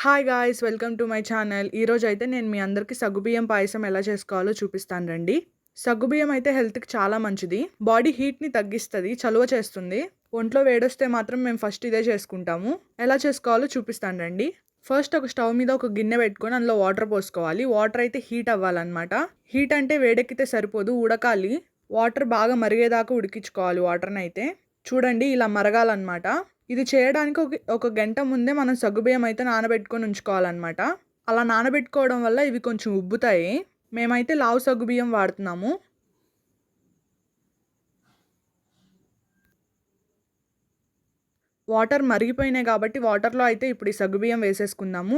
Hi guys welcome to my channel ఈరోజు అయితే నేను మీ అందరికీ సగ్గుబియ్యం పాయసం ఎలా చేసుకోవాలో చూపిస్తాను రండి. సగ్గుబియ్యం అయితే హెల్త్కి చాలా మంచిది. బాడీ హీట్ని తగ్గిస్తుంది చలువ చేస్తుంది. ఒంట్లో వేడొస్తే మాత్రం మేము ఫస్ట్ ఇదే చేసుకుంటాము. ఎలా చేసుకోవాలో చూపిస్తాను రండి. ఫస్ట్ ఒక స్టవ్ మీద ఒక గిన్నె పెట్టుకొని అందులో వాటర్ పోసుకోవాలి. వాటర్ అయితే హీట్ అవ్వాలన్నమాట. హీట్ అంటే వేడెక్కితే సరిపోదు ఉడకాలి. వాటర్ బాగా మరిగేదాకా ఉడికించుకోవాలి వాటర్ని అయితే చూడండి ఇలా మరగాలన్నమాట. ఇది చేయడానికి ఒక ఒక గంట ముందే మనం సగ్గుబియ్యం అయితే నానబెట్టుకొని ఉంచుకోవాలన్నమాట. అలా నానబెట్టుకోవడం వల్ల ఇవి కొంచెం ఉబ్బుతాయి. మేమైతే లావు సగ్గుబియ్యం వాడుతున్నాము. వాటర్ మరిగిపోయినాయి కాబట్టి వాటర్లో అయితే ఇప్పుడు ఈ సగ్గుబియ్యం వేసేసుకుందాము.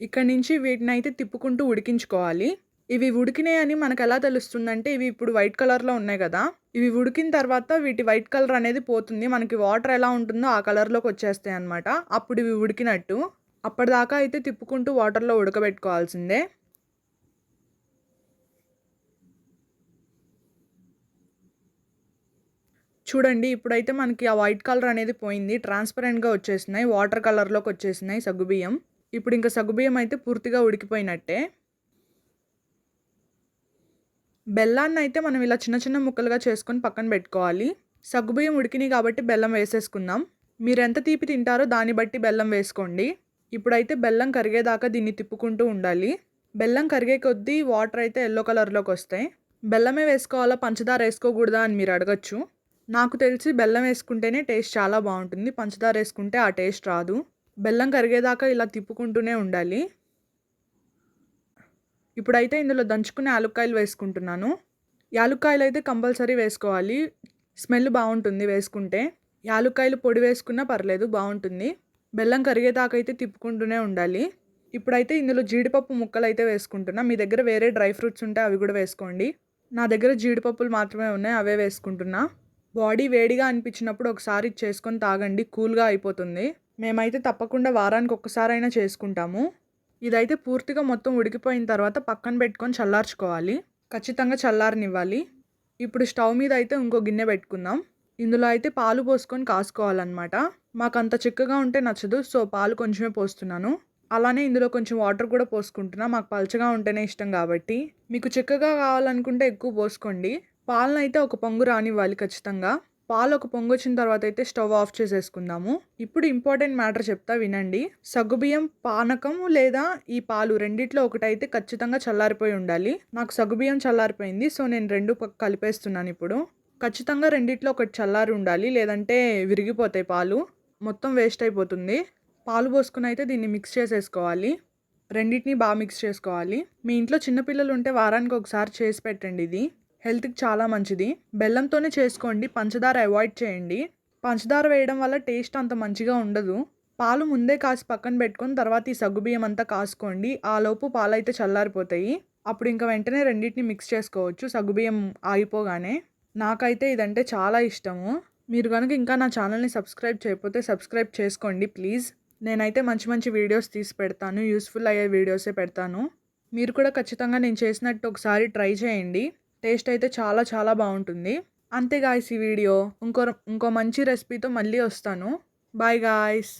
ఇక్కడ నుంచి వీటిని అయితే తిప్పుకుంటూ ఉడికించుకోవాలి. ఇవి ఉడికినాయని మనకు ఎలా తెలుస్తుందంటే ఇవి ఇప్పుడు వైట్ కలర్లో ఉన్నాయి కదా. ఇవి ఉడికిన తర్వాత వీటి వైట్ కలర్ అనేది పోతుంది. మనకి వాటర్ ఎలా ఉంటుందో ఆ కలర్లోకి వచ్చేస్తాయి అనమాట అప్పుడు ఇవి ఉడికినట్టు అప్పటిదాకా అయితే తిప్పుకుంటూ వాటర్లో ఉడకబెట్టుకోవాల్సిందే. చూడండి ఇప్పుడైతే మనకి ఆ వైట్ కలర్ అనేది పోయింది. ట్రాన్స్పరెంట్గా వచ్చేసినాయి. వాటర్ కలర్లోకి వచ్చేసినాయి సగ్గుబియ్యం. ఇప్పుడు ఇంకా సగ్గుబియ్యం అయితే పూర్తిగా ఉడికిపోయినట్టే. బెల్లాన్ని అయితే మనం ఇలా చిన్న చిన్న ముక్కలుగా చేసుకొని పక్కన పెట్టుకోవాలి. సగ్గుబియ్యం ఉడికినాయి కాబట్టి బెల్లం వేసేసుకుందాం. మీరు ఎంత తీపి తింటారో దాన్ని బట్టి బెల్లం వేసుకోండి. ఇప్పుడైతే బెల్లం కరిగేదాకా దీన్ని తిప్పుకుంటూ ఉండాలి. బెల్లం కరిగే కొద్దీ వాటర్ అయితే ఎల్లో కలర్లోకి వస్తాయి. బెల్లమే వేసుకోవాలా? పంచదార వేసుకోకూడదా అని మీరు అడగచ్చు. నాకు తెలిసి బెల్లం వేసుకుంటేనే టేస్ట్ చాలా బాగుంటుంది. పంచదార వేసుకుంటే ఆ టేస్ట్ రాదు. బెల్లం కరిగేదాకా ఇలా తిప్పుకుంటూనే ఉండాలి. ఇప్పుడైతే ఇందులో దంచుకునే యాలుక్కాయలు వేసుకుంటున్నాను. యాలుక్కాయలు అయితే కంపల్సరీ వేసుకోవాలి. స్మెల్ బాగుంటుంది వేసుకుంటే. యాలుక్కాయలు పొడి వేసుకున్నా పర్లేదు బాగుంటుంది. బెల్లం కరిగేదాకా అయితే తిప్పుకుంటూనే ఉండాలి. ఇప్పుడైతే ఇందులో జీడిపప్పు ముక్కలు అయితే వేసుకుంటున్నా. మీ దగ్గర వేరే డ్రై ఫ్రూట్స్ ఉంటే అవి కూడా వేసుకోండి. నా దగ్గర జీడిపప్పులు మాత్రమే ఉన్నాయి అవే వేసుకుంటున్నా. బాడీ వేడిగా అనిపించినప్పుడు ఒకసారి చేసుకొని తాగండి కూల్గా అయిపోతుంది. మేమైతే తప్పకుండా వారానికి ఒక్కసారైనా చేసుకుంటాము. ఇదైతే పూర్తిగా మొత్తం ఉడికిపోయిన తర్వాత పక్కన పెట్టుకొని చల్లార్చుకోవాలి. ఖచ్చితంగా చల్లారనివ్వాలి. ఇప్పుడు స్టవ్ మీద అయితే ఇంకో గిన్నె పెట్టుకుందాం. ఇందులో అయితే పాలు పోసుకొని కాసుకోవాలన్నమాట. మాకు అంత చిక్కగా ఉంటే నచ్చదు సో పాలు కొంచెమే పోస్తున్నాను. అలానే ఇందులో కొంచెం వాటర్ కూడా పోసుకుంటున్నా. మాకు పలచగా ఉంటేనే ఇష్టం కాబట్టి. మీకు చిక్కగా కావాలనుకుంటే ఎక్కువ పోసుకోండి. పాలను అయితే ఒక పొంగు రానివ్వాలి ఖచ్చితంగా. పాలు ఒక పొంగు వచ్చిన తర్వాత అయితే స్టవ్ ఆఫ్ చేసేసుకుందాము. ఇప్పుడు ఇంపార్టెంట్ మ్యాటర్ చెప్తా వినండి. సగ్గుబియ్యం పానకం లేదా ఈ పాలు రెండిట్లో ఒకటైతే ఖచ్చితంగా చల్లారిపోయి ఉండాలి. నాకు సగ్గుబియ్యం చల్లారిపోయింది సో నేను రెండు కలిపేస్తున్నాను ఇప్పుడు. ఖచ్చితంగా రెండిట్లో ఒకటి చల్లారి ఉండాలి లేదంటే విరిగిపోతాయి పాలు. మొత్తం వేస్ట్ అయిపోతుంది. పాలు పోసుకుని అయితే దీన్ని మిక్స్ చేసేసుకోవాలి. రెండింటిని బాగా మిక్స్ చేసుకోవాలి. మీ ఇంట్లో చిన్నపిల్లలు ఉంటే వారానికి ఒకసారి చేసి పెట్టండి ఇది. హెల్త్కి చాలా మంచిది. బెల్లంతోనే చేసుకోండి. పంచదార అవాయిడ్ చేయండి. పంచదార వేయడం వల్ల టేస్ట్ అంత మంచిగా ఉండదు. పాలు ముందే కాసి పక్కన పెట్టుకొని తర్వాత ఈ సగ్గుబియ్యం అంతా కాసుకోండి. ఆ లోపు పాలు అయితే చల్లారిపోతాయి. అప్పుడు ఇంకా వెంటనే రెండింటిని మిక్స్ చేసుకోవచ్చు. సగ్గుబియ్యం ఆగిపోగానే. నాకైతే ఇదంటే చాలా ఇష్టము. మీరు కనుక ఇంకా నా ఛానల్ని సబ్స్క్రైబ్ చేయకపోతే సబ్స్క్రైబ్ చేసుకోండి ప్లీజ్. నేనైతే మంచి మంచి వీడియోస్ తీసి పెడతాను. యూస్ఫుల్ అయ్యే వీడియోసే పెడతాను. మీరు కూడా ఖచ్చితంగా నేను చేసినట్టు ఒకసారి ట్రై చేయండి. టేస్ట్ అయితే చాలా చాలా బాగుంటుంది. అంతే గాయస్ ఈ వీడియో. ఇంకో ఇంకో మంచి రెసిపీతో మళ్ళీ వస్తాను. Bye guys